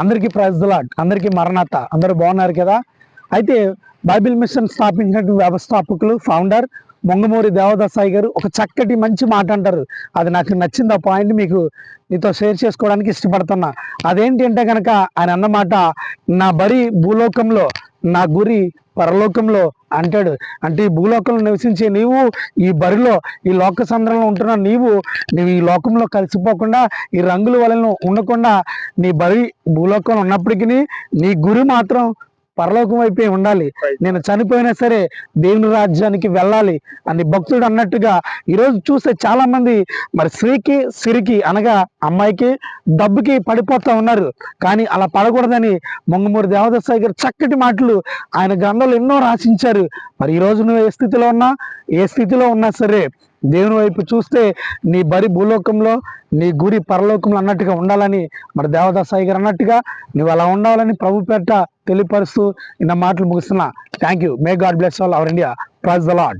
అందరికీ praise lord అందరికీ మరణాత. అందరూ బాగున్నారు కదా? అయితే బైబిల్ మిషన్ స్థాపించినటువంటి వ్యవస్థాపకులు ఫౌండర్ మొంగమూరి దేవదాసాయి గారు ఒక చక్కటి మంచి మాట అంటారు. అది నాకు నచ్చింది ఆ పాయింట్ మీకు మీతో షేర్ చేసుకోవడానికి ఇష్టపడుతున్నా. అదేంటి అంటే కనుక ఆయన అన్నమాట నా బరి భూలోకంలో నా గురి పరలోకంలో అంటాడు. అంటే ఈ భూలోకంలో నివసించే నీవు ఈ బరిలో ఈ లోక సంద్రంలో ఉంటున్న నీవు నీవు ఈ లోకంలో కలిసిపోకుండా ఈ రంగుల వలన ఉండకుండా నీ బరి భూలోకంలో ఉన్నప్పటికీ నీ గురి మాత్రం పరలోకం వైపే ఉండాలి. నేను చనిపోయినా సరే దేవుని రాజ్యానికి వెళ్ళాలి అని భక్తుడు అన్నట్టుగా ఈరోజు చూస్తే చాలా మంది మరి స్త్రీకి సిరికి అనగా అమ్మాయికి డబ్బుకి పడిపోతా ఉన్నారు. కానీ అలా పడకూడదని మొంగమూరి దేవదాసాయి గారు చక్కటి మాటలు ఆయన గ్రంథాలు ఎన్నో రాసించారు. మరి ఈరోజు నువ్వు ఏ స్థితిలో ఉన్నా ఏ స్థితిలో ఉన్నా సరే దేవుని వైపు చూస్తే నీ బరి భూలోకంలో నీ గురి పరలోకంలో అన్నట్టుగా ఉండాలని మరి దేవదాసాయి గారు అన్నట్టుగా నువ్వు అలా ఉండాలని ప్రభు పేట తెలియపరుస్తూ నిన్న మాటలు ముగిస్తున్నా. Thank you may God bless all our India praise the Lord